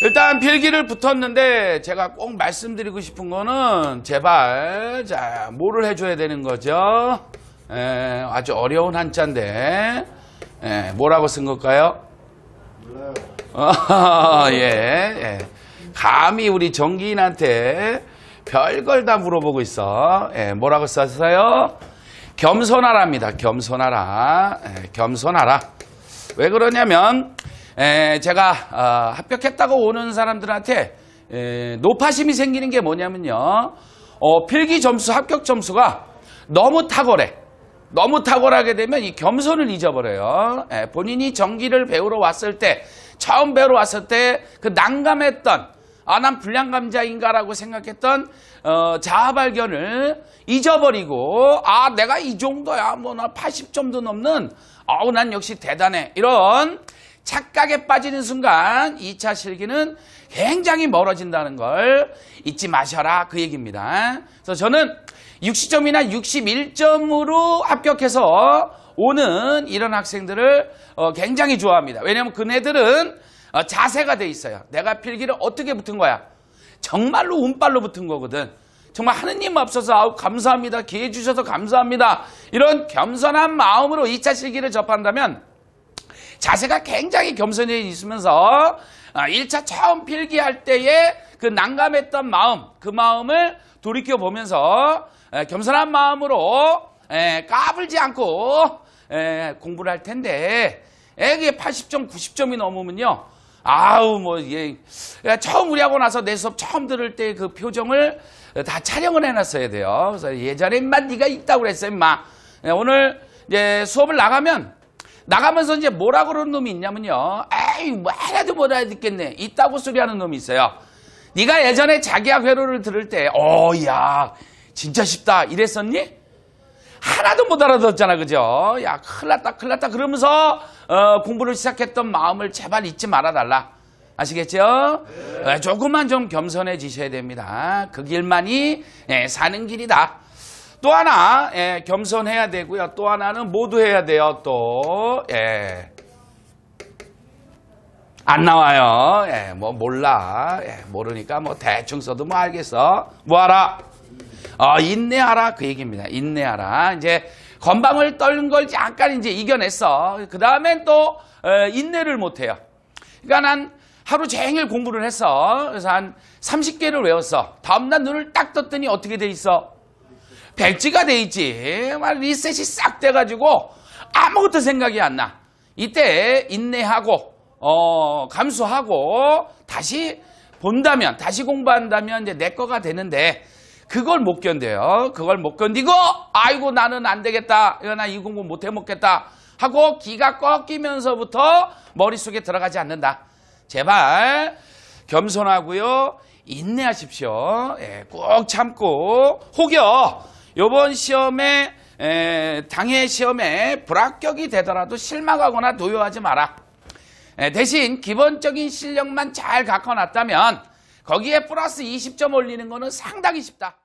일단 필기를 붙었는데 제가 꼭 말씀드리고 싶은 거는 제발 자 뭐를 해줘야 되는 거죠? 에, 아주 어려운 한자인데 에, 뭐라고 쓴 걸까요? 어, 예, 예. 감히 우리 정기인한테 별걸 다 물어보고 있어. 예, 뭐라고 썼어요? 겸손하라입니다. 겸손하라. 예, 겸손하라. 왜 그러냐면 에, 제가 어, 합격했다고 오는 사람들한테 에, 노파심이 생기는 게 뭐냐면요. 어, 필기 점수, 합격 점수가 너무 탁월해. 너무 탁월하게 되면 이 겸손을 잊어버려요. 에, 본인이 전기를 배우러 왔을 때, 처음 배우러 왔을 때 그 난감했던 아, 난 불량감자인가라고 생각했던 어, 자아 발견을 잊어버리고 아, 내가 이 정도야. 뭐 나 80점도 넘는 아우, 난 역시 대단해. 이런 착각에 빠지는 순간 2차 실기는 굉장히 멀어진다는 걸 잊지 마셔라 그 얘기입니다. 그래서 저는 60점이나 61점으로 합격해서 오는 이런 학생들을 어, 굉장히 좋아합니다. 왜냐하면 그네들은 어, 자세가 돼 있어요. 내가 필기를 어떻게 붙은 거야? 정말로 운빨로 붙은 거거든. 정말 하느님 앞서서 아우 감사합니다. 기회 주셔서 감사합니다. 이런 겸손한 마음으로 2차 실기를 접한다면 자세가 굉장히 겸손해 있으면서 1차 처음 필기할 때의 그 난감했던 마음, 그 마음을 돌이켜 보면서 겸손한 마음으로 에, 까불지 않고 에, 공부를 할 텐데 이게 80점, 90점이 넘으면요. 아우 뭐 예, 처음 우리 하고 나서 내 수업 처음 들을 때 그 표정을 다 촬영을 해놨어야 돼요. 그래서 예전에 인마 네가 있다고 그랬어 임마. 예, 오늘 이제 수업을 나가면 나가면서 이제 뭐라 그러는 놈이 있냐면요. 에이 뭐 하나도 못 알아듣겠네. 있다고 소리하는 놈이 있어요. 네가 예전에 자기야 회로를 들을 때, 어, 야, 진짜 쉽다. 이랬었니? 하나도 못 알아듣었잖아, 그죠? 야, 큰일 났다, 큰일 났다. 그러면서, 어, 공부를 시작했던 마음을 제발 잊지 말아달라. 아시겠죠? 어, 조금만 좀 겸손해지셔야 됩니다. 그 길만이 예, 사는 길이다. 또 하나, 예, 겸손해야 되고요. 또 하나는 모두 해야 돼요, 또. 예. 안 나와요. 예, 뭐 몰라. 예, 모르니까 뭐 대충 써도 뭐 알겠어. 뭐 하라? 어, 인내하라 그 얘기입니다. 인내하라. 이제 건방을 떨는 걸 약간 이제 이겨냈어. 그 다음엔 또 어, 인내를 못해요. 그러니까 난 하루 종일 공부를 했어. 그래서 한 30개를 외웠어. 다음날 눈을 딱 떴더니 어떻게 돼 있어? 백지가 돼 있지. 막 리셋이 싹 돼가지고 아무것도 생각이 안 나. 이때 인내하고 어, 감수하고 다시 본다면 다시 공부한다면 이제 내 거가 되는데 그걸 못 견뎌요. 그걸 못 견디고 아이고 나는 안 되겠다. 이거 나이 공부 못 해 먹겠다. 하고 기가 꺾이면서부터 머릿속에 들어가지 않는다. 제발 겸손하고요. 인내하십시오. 예, 꼭 참고 혹여 요번 시험에 에, 당해 시험에 불합격이 되더라도 실망하거나 도요하지 마라. 에, 대신 기본적인 실력만 잘 갖고 놨다면 거기에 플러스 20점 올리는 거는 상당히 쉽다.